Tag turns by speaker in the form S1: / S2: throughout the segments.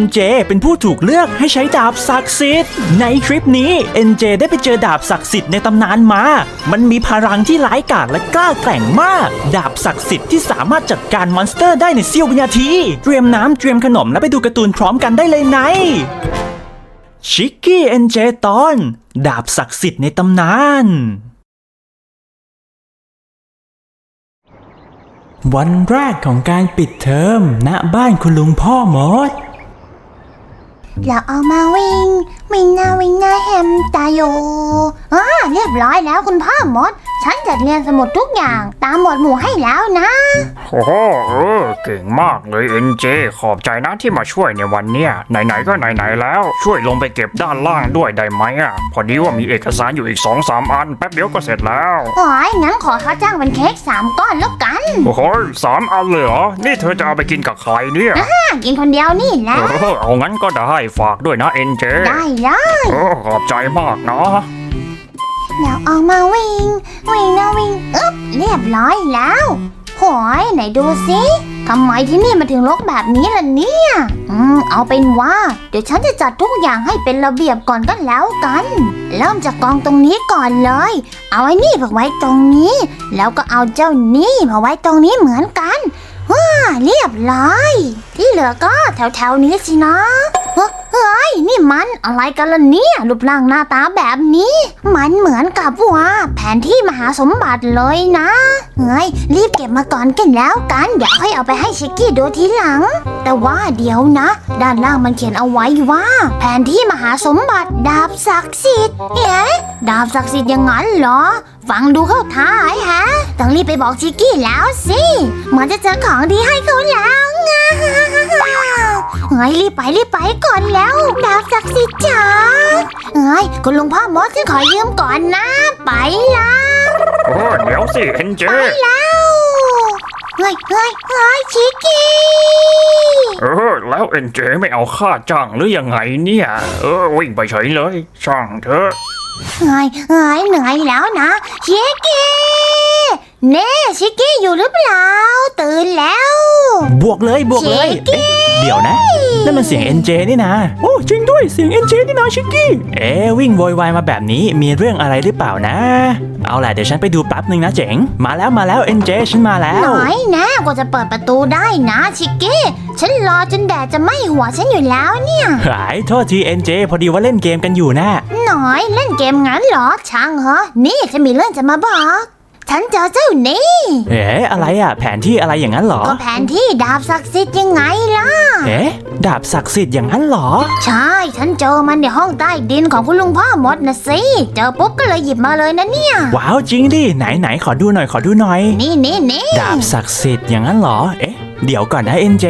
S1: NJ เป็นผู้ถูกเลือกให้ใช้ดาบศักดิ์สิทธิ์ ในคลิปนี้ NJ ได้ไปเจอดาบศักดิ์สิทธิ์ในตำนานมา มันมีพลังที่ร้ายกาจและกล้าแกร่งมาก ดาบศักดิ์สิทธิ์ที่สามารถจัดการมอนสเตอร์ได้ในเสี้ยววินาที เตรียมน้ำเตรียมขนมและไปดูการ์ตูนพร้อมกันได้เลยในชิกกี้เอ็นเจตอน ดาบศักดิ์สิทธิ์ในตำนาน วันแรกของการปิดเทอมณบ้านคุณลุงพ่อมด
S2: เราเอามาวิ่ง วิ่งหน้าวิ่งหน้าแฮมตาโยอ่าเรียบร้อยแล้วคุณพ่อมด ฉันจัดเรียนสมุดทุกอย่างตามหมวดหมู่ให้แล้วนะ
S3: โอ้โหเออเก่งมากเลยเอ็นเจขอบใจนะที่มาช่วยในวันเนี้ยไหนๆก็ไหนๆแล้ว ช่วยลงไปเก็บด้านล่างด้วยได้ไหมอะ พอดีว่ามีเอกสารอยู่อีกสองสามอัน แป๊บเดียวก็เสร็จแล้ว
S2: โอ้ยงั้นขอค่าจ้างเป็นเค้กสามก้อนแล้วกัน
S3: โอ้โหสามอันเลยเหรอ นี่เธอจะเอาไปกินกับใครเนี่ย
S2: อะกินคนเดียวนี่แหละ
S3: เออเอางั้นก็ได้ฝากด้วยนะเอ็นเจ
S2: ได้เลย
S3: เออขอบใจมากนะ
S2: เราเอามาวิ่ง วิ่งน้าวิ่งอึ๊บเรียบร้อยแล้วโหยไหนดูสิทำไมที่นี่มาถึงรกแบบนี้ล่ะเนี่ย อืม เอาเป็นว่า เดี๋ยวฉันจะจัดทุกอย่างให้เป็นระเบียบก่อนก็แล้วกัน เริ่มจากกองตรงนี้ก่อนเลย เอาไอ้นี่มาไว้ตรงนี้ แล้วก็เอาเจ้านี่มาไว้ตรงนี้เหมือนกันว้าเรียบร้อย ที่เหลือก็แถวๆนี้สินะ เฮ้ย นี่มันอะไรกันล่ะเนี่ยรูปร่างหน้าตาแบบนี้ มันเหมือนกับว่าแผนที่มหาสมบัติเลยนะเฮ้ยรีบเก็บมาก่อนกันแล้วกันเดี๋ยวค่อยเอาไปให้ชิกกี้ดูทีหลัง แต่ว่าเดี๋ยวนะ ด้านล่างมันเขียนเอาไว้ว่า แผนที่มหาสมบัติดาบศักดิ์สิทธิ์เอ๊ะดาบศักดิ์สิทธิ์อย่างนั้นเหรอฟังดูเข้าท่าไอ้ฮะต้องรีบไปบอกชิกกี้แล้วสิมันจะเจอของดีให้เขาแล้วง เฮ้ยรีบไปรีบไปก่อนแล้วดาบศักดิ์สิทธิ์จ๋าเฮ้ยคุณลุงพ่อมดฉันขอยืมก่อนนะ ไปละ
S3: โอ้เดี๋ยวสิเอ็นเจ
S2: ไปแล้วเฮ้ยเฮ้ยเฮ้ยชิกกี้
S3: เออแล้วเอ็นเจไม่เอาค่าจ้างหรือยังไงเนี่ย เออวิ่งไปเฉยเลยช่างเถอะ
S2: เฮ้ยเฮ้ยเหนื่อยแล้วนะชิกกี้เน่ชิกกี้อยู่หรือเปล่า ตื่นแล้ว
S1: บวกเลยบวกเลย
S2: ชิคกี้
S1: เอ๊ะเดี๋ยวนะ นั่นมันเสียง NJ นี่นะ โอ้จริงด้วยเสียง NJ นี่นะชิกกี้ เอ๊ะวิ่งโวยวายมาแบบนี้มีเรื่องอะไรหรือเปล่านะ เอาล่ะเดี๋ยวฉันไปดูแป๊บหนึ่งนะเจ๋ง มาแล้วมาแล้ว NJ ฉันมาแล้ว
S2: หน่อยนะกว่าจะเปิดประตูได้นะชิกกี้ ฉันรอจนแดดจะไหม้หัวฉันอยู่แล้วเนี่ย
S1: หายโทษที NJ พอดีว่าเล่นเกมกันอยู่นะ
S2: หน่อยเล่นเกมงั้นเหรอช่างเหรอนี่ฉันมีเรื่องจะมาบอก ฉันเจอเจ้านี่
S1: เอ๊ะอะไรอะแผนที่อะไรอย่างนั้นเหรอ
S2: ก็แผนที่ดาบศักดิ์สิทธิ์ยังไงล่ะ
S1: เอ๊ะดาบศักดิ์สิทธิ์อย่างนั้นเหรอ
S2: ใช่ ฉันเจอมันในห้องใต้ดินของคุณลุงพ่อมดนะสิ เจอปุ๊บก็เลยหยิบมาเลยนะเนี่ย
S1: ว้าวจริงดิไหนไหนขอดูหน่อยขอดูหน่อย
S2: นี่นี่นี่
S1: ดาบศักดิ์สิทธิ์อย่างนั้นเหรอ เอ๊ะเดี๋ยวก่อนนะ NJ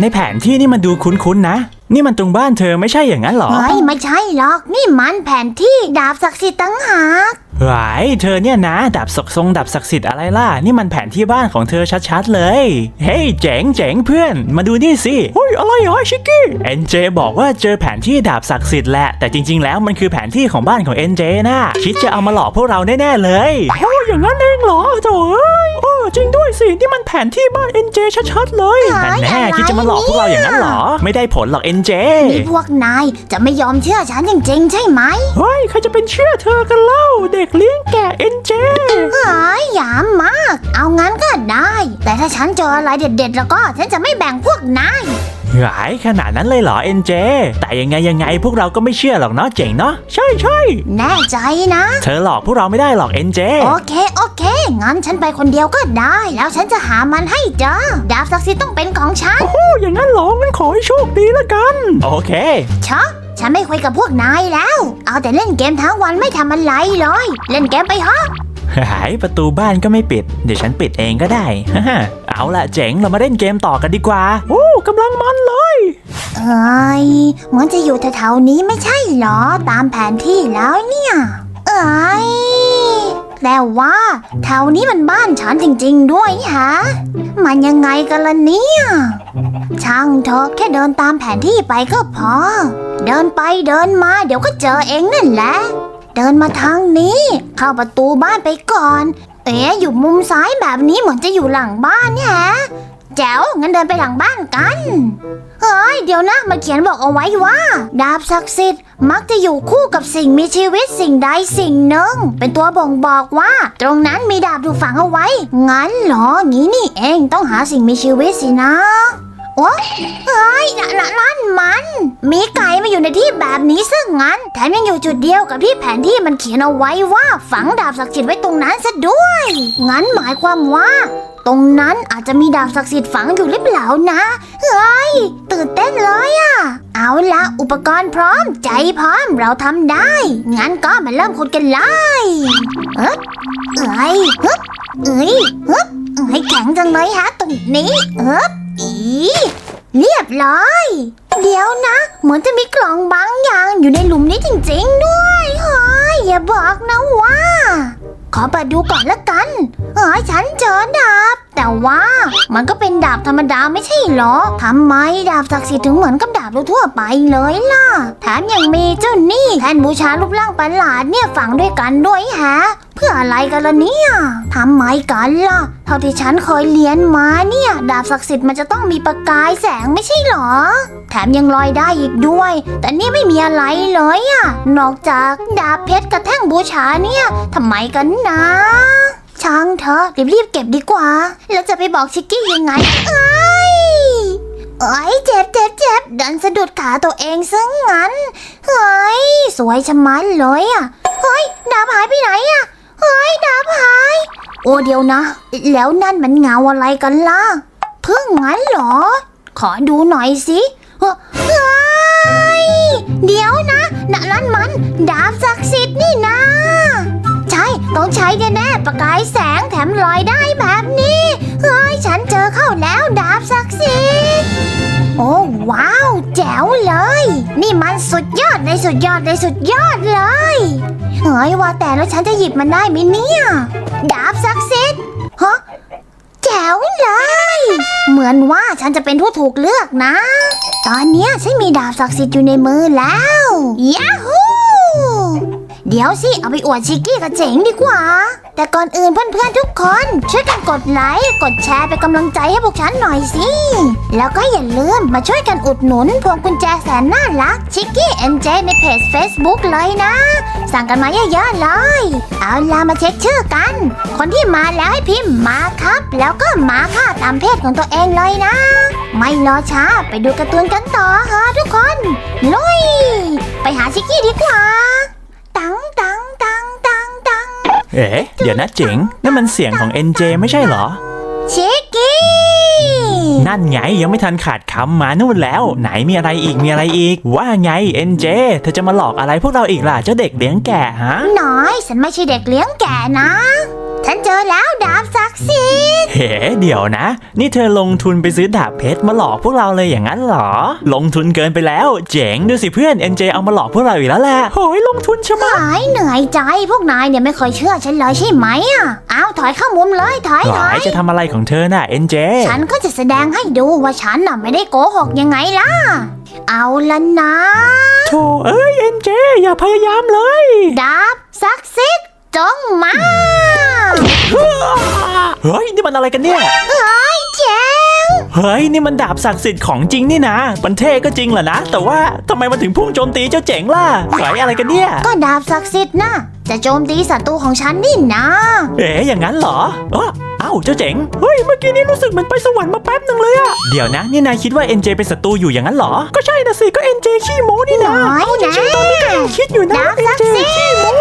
S1: ในแผนที่นี่มันดูคุ้นๆนะ นี่มันตรงบ้านเธอไม่ใช่อย่างนั้นเหรอ
S2: เฮ้ยไม่ใช่หรอก นี่มันแผนที่ดาบศักดิ์สิทธิ์ตั้งหาก
S1: หายเธอเนี่ยนะดาบศักดิ์ทรงดับศักดิ์สิทธิ์อะไรล่ะ นี่มันแผนที่บ้านของเธอชัดๆเลย เฮ้ยเจ๋งเจ๋งเพื่อน มาดูนี่สิเฮ้ยอะไรเหรอชิกกี้เอ็นเจบอกว่าเจอแผนที่ดาบศักดิ์สิทธิ์แหละ แต่จริงๆ แล้วมันคือแผนที่ของบ้านของเอ็นเจนะคิดจะเอามาหลอกพวกเราแน่ๆเลยโอ้ยอย่างนั้นเองเหรอโถ่เอ้ย จริงด้วยสิ นี่มันแผนที่บ้าน NJ ชัดๆเลยนั่นแน่คิดจะมาหลอกพวกเราอย่างนั้นเหรอ ไม่ได้ผลหรอก NJ
S2: นี่พวกนายจะไม่ยอมเชื่อฉันจริงๆใช่ไหม
S1: เฮ้ยใครจะเป็นเชื่อเธอกันเล่า เด็กเลี้ยงแกะเอ็นเจ
S2: เฮ้ยหยามมาก เอางั้นก็ได้ แต่ถ้าฉันเจออะไรเด็ดๆ แล้วก็ฉันจะไม่แบ่งพวกนาย
S1: หายขนาดนั้นเลยเหรอเอ็นเจแต่ยังไงยังไงพวกเราก็ไม่เชื่อหรอกเนาะเจ๋งเนาะใช่ใช่
S2: แน่ใจนะ
S1: เธอหลอกพวกเราไม่ได้หรอกเอ็นเจ
S2: โอเคโอเคงั้นฉันไปคนเดียวก็ได้ แล้วฉันจะหามันให้เจอดาบศักดิ์สิทธิ์ต้องเป็นของฉัน
S1: โอ้อย่างนั้นเหรองั้นขอให้โชคดีละกัน โอเค
S2: ชะฉันไม่คุยกับพวกนายแล้ว เอาแต่เล่นเกมทั้งวันไม่ทำอะไรเลย เล่นเกมไปเถอะ
S1: หายประตูบ้านก็ไม่ปิด เดี๋ยวฉันปิดเองก็ได้ เอาละเจ๋งเรามาเล่นเกมต่อกันดีกว่า โอ้กำลังมันเลย
S2: เอ้ยเหมือนจะอยู่แถวๆนี้ไม่ใช่เหรอ ตามแผนที่แล้วเนี่ย เอ้ยแต่ว่าแถวนี้มันบ้านฉันจริง ๆ ด้วยฮะ มันยังไงกันล่ะเนี่ย ช่างเถอะแค่เดินตามแผนที่ไปก็พอ เดินไปเดินมาเดี๋ยวก็เจอเองนั่นแหละ เดินมาทางนี้ เข้าประตูบ้านไปก่อน เอ๊อยู่มุมซ้ายแบบนี้เหมือนจะอยู่หลังบ้านเนี่ยแจ๋วงั้นเดินไปหลังบ้านกัน เฮ้ย เดี๋ยวนะมันเขียนบอกเอาไว้ว่า ดาบศักดิ์สิทธิ์มักจะอยู่คู่กับสิ่งมีชีวิตสิ่งใดสิ่งหนึ่ง เป็นตัวบ่งบอกว่า ตรงนั้นมีดาบถูกฝังเอาไว้ งั้นเหรองี้นี่เองต้องหาสิ่งมีชีวิตสินะ โอ้เฮ้ยนนนั่นมัน มีไก่มาอยู่ในที่แบบนี้ซึ่งงั้น แถมยังอยู่จุดเดียวกับที่แผนที่มันเขียนเอาไว้ว่าฝังดาบศักดิ์สิทธิ์ไว้ตรงนั้นซะด้วย งั้นหมายความว่า ตรงนั้นอาจจะมีดาบศักดิ์สิทธิ์ฝังอยู่หรือเปล่านะ เฮ้ย ตื่นเต้นเลยอะเอาละอุปกรณ์พร้อมใจพร้อมเราทำได้ งั้นก็มาเริ่มขุดกันเลยเอ๊ะเอ้ยฮึบเอ้ยเอ้ยแข็งจังเลยฮะตรงนี้เอ๊บ อีเรียบร้อย เดี๋ยวนะ เหมือนจะมีกล่องบางอย่างอยู่ในหลุมนี้จริงๆด้วยเฮ้ยอย่าบอกนะว่า ขอเปิดดูก่อนละกันเฮ้ยฉันเจอดาบ แต่ว่ามันก็เป็นดาบธรรมดาไม่ใช่หรอทำไมดาบศักดิ์สิทธิ์ถึงเหมือนกับดาบทั่วไปเลยล่ะแถมยังมีเจ้านี่แทนบูชารูปร่างประหลาดเนี่ยฝังด้วยกันด้วยฮะเพื่ออะไรกันล่ะเนี่ยทำไมกันล่ะ เท่าที่ฉันเคยเรียนมาเนี่ย ดาบศักดิ์สิทธิ์มันจะต้องมีประกายแสงไม่ใช่หรอ แถมยังลอยได้อีกด้วย แต่นี่ไม่มีอะไรเลยอะนอกจากดาบเพชรกระแท่งบูชาเนี่ยทำไมกันนะ ช่างเถอะรีบๆเก็บดีกว่า แล้วจะไปบอกชิกกี้ยังไงเอ้ยเอ้ยเจ็บเจ็บเจ็บดันสะดุดขาตัวเองซะงั้น เฮ้ย สวยชะมัดเลยอะเฮ้ย ดาบหายไปไหนอะเฮ้ย ดาบหาย โอ้เดียวนะ แล้วนั่นมันเงาอะไรกันล่ะ เพิ่งงั้นเหรอ ขอดูหน่อยสิ เฮ้เฮ้ยเดี๋ยวนะนั่นนั่นมัน ดาบศักดิ์สิทธิ์นี่นะ ช่ต้องใช้แน่ๆประกายแสงแถมลอยได้แบบนี้เฮ้ยฉันเจอเข้าแล้วดาบศักดิ์สิทธิ์โอ้ว้าว แจ๋วเลย นี่มันสุดยอดเลยสุดยอดเลยสุดยอดเลยเฮ้ยว่าแต่แล้วฉันจะหยิบมันได้ไหมเนี่ยดาบศักดิ์สิทธิ์ฮะแจ๋วเลย เหมือนว่าฉันจะเป็นผู้ถูกเลือกนะ ตอนนี้ฉันมีดาบศักดิ์สิทธิ์อยู่ในมือแล้วยาฮู เดี๋ยวสิ เอาไปอวดชิกกี้กับเจ๋งดีกว่า แต่ก่อนอื่นเพื่อนๆทุกคน ช่วยกันกดไลค์ กดแชร์เป็นกำลังใจให้พวกฉันหน่อยสิ แล้วก็อย่าลืมมาช่วยกันอุดหนุนพวงกุญแจแสนน่ารักชิกกี้เอ็นเจในเพจ Facebook เลยนะ สั่งกันมาเยอะๆเลย เอาล่ะมาเช็คชื่อกัน คนที่มาแล้วให้พิมพ์มาครับ แล้วก็มาค่ะตามเพศของตัวเองเลยนะ ไม่รอช้าไปดูการ์ตูนกันต่อเฮะทุกคนลุยไปหาชิกกี้ดีกว่า งตังตังตังตัง
S1: เอ๊ะเดี๋ยวนะเจ๋งนั่นมันเสียงของ NJ ไม่ใช่เหรอ
S2: ชิกกี้
S1: นั่นไงยังไม่ทันขาดคำมานู่นแล้ว ไหนมีอะไรอีกมีอะไรอีก ว่าไง NJ เธอจะมาหลอกอะไรพวกเราอีกล่ะเจ้าเด็กเลี้ยงแก่ฮะ
S2: น้อย ฉันไม่ใช่เด็กเลี้ยงแก่นะ ฉันเจอแล้วดาบศักดิ์ สิทธิ์
S1: เฮ้เดี๋ยวนะ นี่เธอลงทุนไปซื้อดาบเพชรมาหลอกพวกเราเลยอย่างนั้นเหรอ ลงทุนเกินไปแล้ว เจ๋งดูสิเพื่อน NJ เอามาหลอกพวกเราอีกแล้วแหละโอ้ยลงทุนชะมัด
S2: หายเหนื่อยใจพวกนายเนี่ยไม่เคยเชื่อฉันเลยใช่ไหมอะเอาถอยเข้ามุมเลยถอย
S1: ห
S2: ถ
S1: ลา
S2: อยย
S1: จะทำอะไรของเธอน่ะ NJ
S2: ฉันก็จะแสดงให้ดูว่าฉันน่ะไม่ได้โกหกยังไงล่ะ เอาละนะ
S1: โธ่เอ้ย NJ อย่าพยายามเลย
S2: ดาบศักดิ์สิทธิ์ จงมา
S1: เฮ้ยนี่มันอะไรกันเนี่ย
S2: เฮ้ยเจ๋ง
S1: เฮ้ยนี่มันดาบศักดิ์สิทธิ์ของจริงนี่นะมันเท่ก็จริงแหละนะ แต่ว่าทำไมมันถึงพุ่งโจมตีเจ้าเจ๋งล่ะเฮ้ยอะไรกันเนี่ย
S2: ก็ดาบศักดิ์สิทธิ์นะจะโจมตีศัตรูของฉันนี่นะ
S1: เอ๋อย่างนั้นเหรอเอ้อเอ้าเจ้าเจ๋ง เฮ้ย เมื่อกี้นี้รู้สึกเหมือนไปสวรรค์มาแป๊บหนึ่งเลยอะเดี๋ยวนะ นี่นายคิดว่า NJ เป็นศัตรูอยู่อย่างนั้นเหรอ ก็ใช่นะสิ ก็ NJ ขี้โม้นี่นะ
S2: น้อย
S1: เอาจ
S2: นะ
S1: ริงๆตอนนี้ก็ยังคิดอยู่นะ
S2: ดาบ
S1: ว่า
S2: ศักดิ์สิทธิ์
S1: ขี้โม้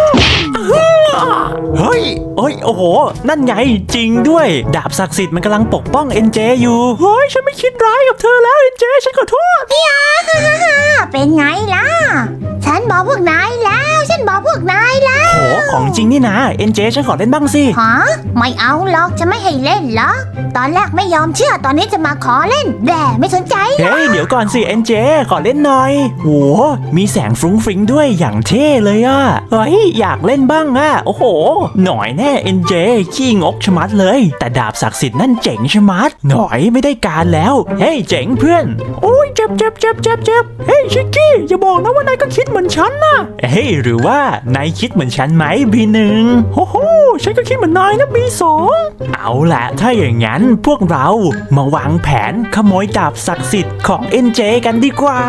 S1: เฮ้ยเอ้ย โอ้โห นั่นไงจริงด้วย ดาบศักดิ์สิทธิ์มันกำลังปกป้องเอ็นเจอยู่ เฮ้ย ฉันไม่คิดร้ายกับเธอแล้วเอ็นเจ ฉันขอโทษ
S2: เป็นไงล่ะ ฉันบอกพวกนายแล้ว ฉันบอกพวกนายแล้ว
S1: โหของจริงนี่นะ NJ ฉันขอเล่นบ้างสิ
S2: ฮะไม่เอาหรอกจะไม่ให้เล่นหรอกตอนแรกไม่ยอมเชื่อตอนนี้จะมาขอเล่นแด่ไม่สนใจ
S1: เฮ้ยเดี๋ยวก่อนสิ NJ ขอเล่นหน่อยโหมีแสงฟรุ้งฟริ้งด้วยอย่างเท่เลยอะเฮ้ยอยากเล่นบ้างอะโอ้โห หน่อยแน่ NJ ขี้งกชะมัดเลย แต่ดาบศักดิ์สิทธิ์นั่นเจ๋งชะมัด หน่อยไม่ได้การแล้ว เฮ้ยเจ๋งเพื่อน โอ้ยเจ็บเจ็บเจ็บเจ็บเจ็บเฮ้ยชิกกี้อย่าบอกนะว่านายก็คิดเหมือนฉันนะเฮ้ยหรือว่านายคิดเหมือนฉันไหมบีหนึ่งโอ้โหฉันก็คิดเหมือนนายนะบีสองเอาละถ้าอย่างนั้นพวกเรามาวางแผนขโมยดาบศักดิ์สิทธิ์ของเอ็นเจกันดีกว่า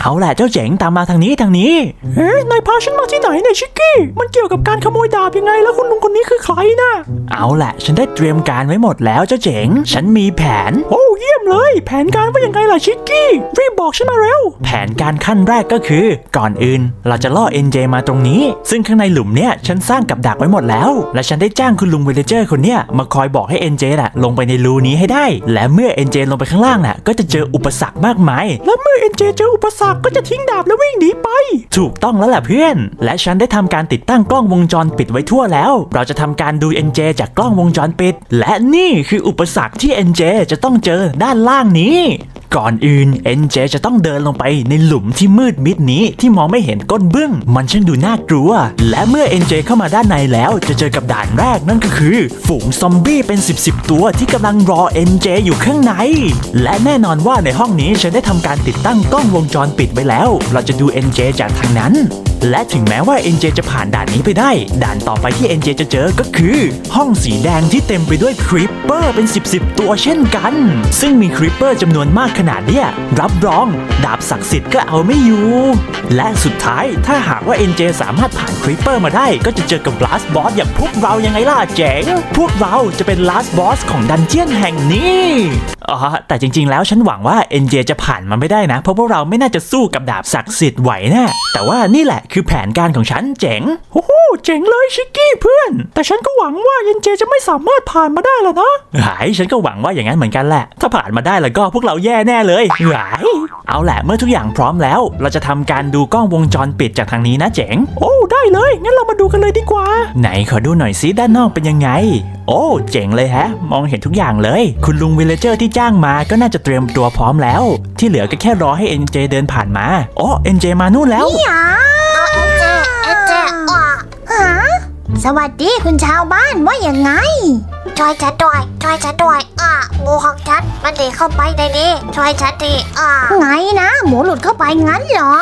S1: เอาแหละเจ้าเจ๋งตามมาทางนี้ทางนี้เอ๊ะนายพาฉันมาที่ไหนเนี่ยชิกกี้ มันเกี่ยวกับการขโมยดาบยังไงแล้วคุณลุงคนนี้คือใครนะเอาแหละฉันได้เตรียมการไว้หมดแล้วเจ้าเจ๋ง ฉันมีแผน โอ้ เยี่ยมเลย แผนการว่ายังไงล่ะชิกกี้ รีบบอกฉันมาเร็ว แผนการขั้นแรกก็คือ ก่อนอื่น เราจะล่อ NJ มาตรงนี้ ซึ่งข้างในหลุมเนี่ยฉันสร้างกับดักไว้หมดแล้ว และฉันได้จ้างคุณลุงเวลเจอร์คนเนี้ยมาคอยบอกให้ NJ น่ะลงไปในรูนี้ให้ได้ และเมื่อ NJ ลงไปข้างล่างน่ะก็จะเจออุปสรรคมากมาย แล้วเมื่อ NJ เจออุปสรรคก็จะทิ้งดาบแล้ววิ่งหนีไป ถูกต้องแล้วล่ะเพื่อน และฉันได้ทำการติดตั้งกล้องวงจรปิดไว้ทั่วแล้ว เราจะทำการดู NJ จากกล้องวงจรปิด และนี่คืออุปสรรคที่ NJ จะต้องเจอด้านล่างนี้ ก่อนอื่น NJ จจะต้องเดินลงไปในหลุมที่มืดมิดนี้ที่มองไม่เห็นก้นบึ้ง มันช่างดูน่ากลัว และเมื่อ NJ เจเข้ามาด้านในแล้วจะเจอกับด่านแรกนั่นก็คือ ฝูงซอมบี้เป็น 10บสตัวที่กำลังรอ NJ อยู่ข้างใน และแน่นอนว่าในห้องนี้ฉันได้ทำการติดตั้งกล้องวงจรปิดไว้แล้ว เราจะดู NJ จจากทางนั้นและถึงแม้ว่า NJ จะผ่านด่านนี้ไปได้ ด่านต่อไปที่ NJ จะเจอก็คือ ห้องสีแดงที่เต็มไปด้วยคริปเปอร์เป็น 10บสตัวเช่นกัน ซึ่งมีคริปเปอร์จำนวนมากขนาดเนี้ยรับรองดาบศักดิ์สิทธิ์ก็เอาไม่อยู่ และสุดท้ายถ้าหากว่า NJ สามารถผ่านคริปเปอร์มาได้ ก็จะเจอกับ Last Boss อย่างพวกเรายังไงล่ะเจ๋งพวกเราจะเป็น Last Boss ของดันเจียนแห่งนี้อ๋อแต่จริง ๆ แล้วฉันหวังว่า NJ จะผ่านมันไม่ได้นะ เพราะพวกเราไม่น่าจะสู้กับดาบศักดิ์สิทธิ์ไหวแน่แต่ว่านี่แหละคือแผนการของฉันเจ๋งโอ้โหเจ๋งเลยชิกกี้เพื่อน แต่ฉันก็หวังว่า NJ จะไม่สามารถผ่านมาได้ล้วนะหายฉันก็หวังว่าอย่างนั้นเหมือนกันแหละ ถ้าผ่านมาได้แล้วก็พวกเราแย่แน่เลยหายเอาแหละเมื่อทุกอย่างพร้อมแล้ว เราจะทำการดูกล้องวงจรปิดจากทางนี้นะเจ๋ง โอ้ได้เลย งั้นเรามาดูกันเลยดีกว่า ไหนขอดูหน่อยซิด้านนอกเป็นยังไง โอ้ เจ๋งเลยแฮะ มองเห็นทุกอย่างเลย คุณลุงวิลเลเจอร์ที่จ้างมาก็น่าจะเตรียมตัวพร้อมแล้ว ที่เหลือก็แค่รอให้ NJ เดินผ่านมาโอ้ NJ มานู่นแล้ว
S2: หยาเอเจเอเจอะฮะสวัสดีคุณชาวบ้านว่าอย่างไง
S4: ช่วยฉันด้วย ช่วยฉันด้วย อะหมูของฉันมันเด็กเข้าไปในนี้ ช่วยฉันทีอะ
S2: ไงนะ หมูหลุดเข้าไปงั้นเหรอ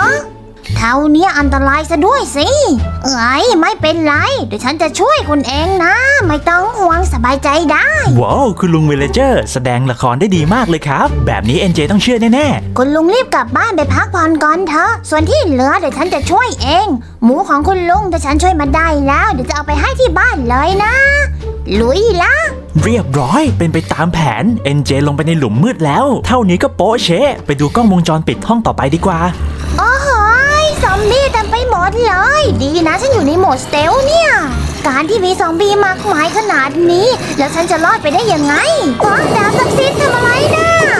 S2: เท่าเนี้ยอันตรายซะด้วยสิ เอ้ยไม่เป็นไร เดี๋ยวฉันจะช่วยคุณเองนะ ไม่ต้องห่วงสบายใจได้
S1: ว้าวคุณลุงวิลเลเจอร์ แสดงละครได้ดีมากเลยครับ แบบนี้ NJ ต้องเชื่อแน่
S2: คุณลุงรีบกลับบ้านไปพักผ่อนก่อนเถอะ ส่วนที่เหลือเดี๋ยวฉันจะช่วยเอง หมูของคุณลุงถ้าฉันช่วยมาได้แล้ว เดี๋ยวจะเอาไปให้ที่บ้านเลยนะ ลุยละ
S1: ๆเรียบร้อยเป็นไปตามแผน NJ ลงไปในหลุมมืดแล้ว เท่านี้ก็โป๊ะเชะไปดูกล้องวงจรปิดห้องต่อไปดีกว่า
S2: โอ้โหยซอมบี้เต็มไปหมดเลย ดีนะฉันอยู่ในโหมดสเตลเนี่ย การที่มีซอมบี้มากมายขนาดนี้ แล้วฉันจะรอดไปได้ยังไงอ๋อดาบศักดิ์สิทธิ์ทำอะไรนะด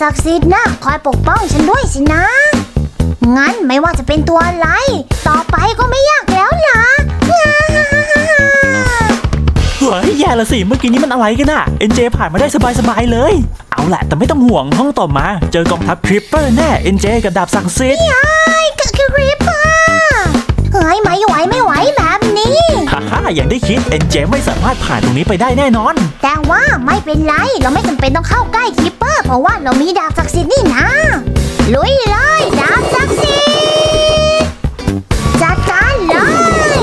S2: ศักดิ์สิทธิ์นะคอยปกป้องฉันด้วยสินะ งั้นไม่ว่าจะเป็นตัวอะไร ต่อไปก็ไม่ยากแล้วล่ะ
S1: เฮ้ยแย่ละสิ เมื่อกี้นี้มันอะไรกันอะ NJ ผ่านมาได้สบายๆเลย เอาแหละ แต่ไม่ต้องห่วงห้องต่อมา เจอกองทัพคริปเปอร์แน่ NJ กับดาบศักดิ์สิทธิ์
S2: ไอ้ก็คือคริปเปอร์ เฮ้ยไม่ไหวไม่ไหวแบบนี้
S1: ฮ่าอย่างได้คิด NJ ไม่สามารถผ่านตรงนี้ไปได้แน่นอน
S2: แต่ว่าไม่เป็นไรเราไม่จำเป็นต้องเข้าใกล้คิปเปอร์เพราะว่าเรามีดาบศักดิ์สิทธิ์นี่นะลุยเลยดาบศักดิ์สิทธิ์จัดการเลย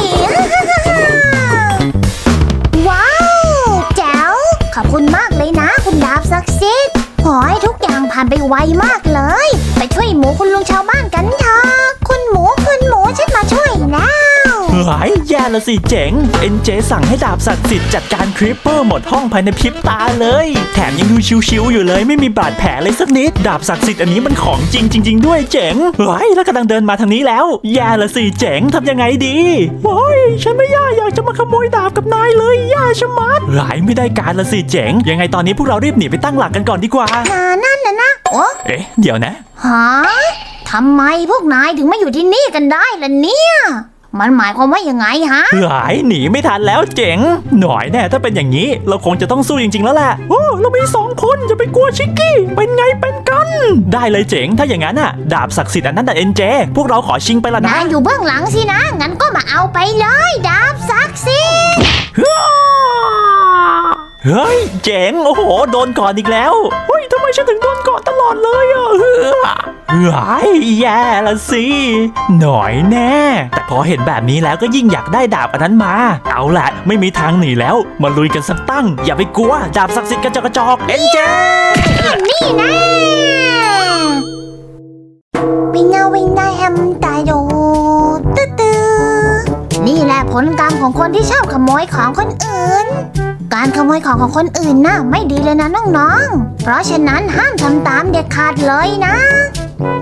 S2: ว้าวแจ๋วขอบคุณมากเลยนะ คุณดาบศักดิ์สิทธิ์ขอให้ทุกอย่างผ่านไปไวมากเล ละ
S1: สิเจ๋ง NJ สั่งให้ดาบศักดิ์สิทธิ์จัดการคริปเปอร์หมดห้องภายในพริบตาเลย แถมยังดูชิวๆอยู่เลยไม่มีบาดแผลเลยสักนิด ดาบศักดิ์สิทธิ์อันนี้มันของจริงจริง ๆ ด้วยเจ๋งเฮ้ยแล้วกำลังเดินมาทางนี้แล้ว แย่ละสิเจ๋งทำยังไงดีโอ้ยฉันไม่ย่าอยากจะมาขโมยดาบกับนายเลยย่าชะมัดหายไม่ได้การละสิเจ๋ง ยังไงตอนนี้พวกเรารีบหนีไปตั้งหลักกันก่อนดีกว่า
S2: นานั่นนะนะโอ้
S1: เอ๊ะเดี๋ยวนะ
S2: ฮะทำไมพวกนายถึงมาอยู่ที่นี่กันได้ล่ะเนี่ย มันหมายความว่ายังไงฮะ
S1: หายหนีไม่ทันแล้วเจ๋ง หน่อยแน่ถ้าเป็นอย่างนี้เราคงจะต้องสู้จริง ๆ แล้วแหละโอ้เรามีสองคนจะไปกลัวชิกกี้ เป็นไงเป็นกัน ได้เลยเจ๋ง ถ้าอย่างนั้นอะ ดาบศักดิ์สิทธิ์อันนั้นน่ะเอ็นเจ พวกเราขอชิงไปละนะ
S2: นายอยู่เบื้องหลังสินะ งั้นก็มาเอาไปเลย ดาบศักดิ์สิทธิ์
S1: เฮ้ยเจ๋ง โอ้โห โดนก่อนอีกแล้ว เฮ้ยทำไมฉันถึงโดนก่อนตลอดเลยอะ เฮ้ยแย่ละสิ หน่อยแน่ แต่พอเห็นแบบนี้แล้วก็ยิ่งอยากได้ดาบอันนั้นมา เอาละไม่มีทางหนีแล้ว มาลุยกันสักตั้ง อย่าไปกลัว ดาบศักดิ์สิทธิ์กระจอกกระจอกเอ็นเจ
S2: นี่นะวิ่งเอาวิ่งได้แฮมตายโดตื้อตื้อนี่แหละผลกรรมของคนที่ชอบขโมยของคนอื่น การขโมยของของคนอื่นน่ะไม่ดีเลยนะน้องๆ เพราะฉะนั้นห้ามทำตามเด็ดขาดเลยนะ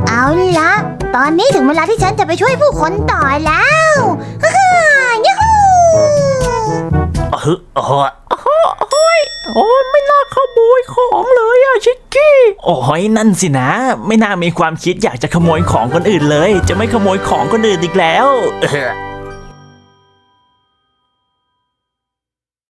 S2: เอาละตอนนี้ถึงเวลาที่ฉันจะไปช่วยผู้คนต่อแล้วฮ่าฮ่ายูฮู
S1: เออเออโอ้ยโอ้ยไม่น่าขโมยของเลยอะชิคกี้โอ้ยนั่นสินะ ไม่น่ามีความคิดอยากจะขโมยของคนอื่นเลย จะไม่ขโมยของคนอื่นอีกแล้ว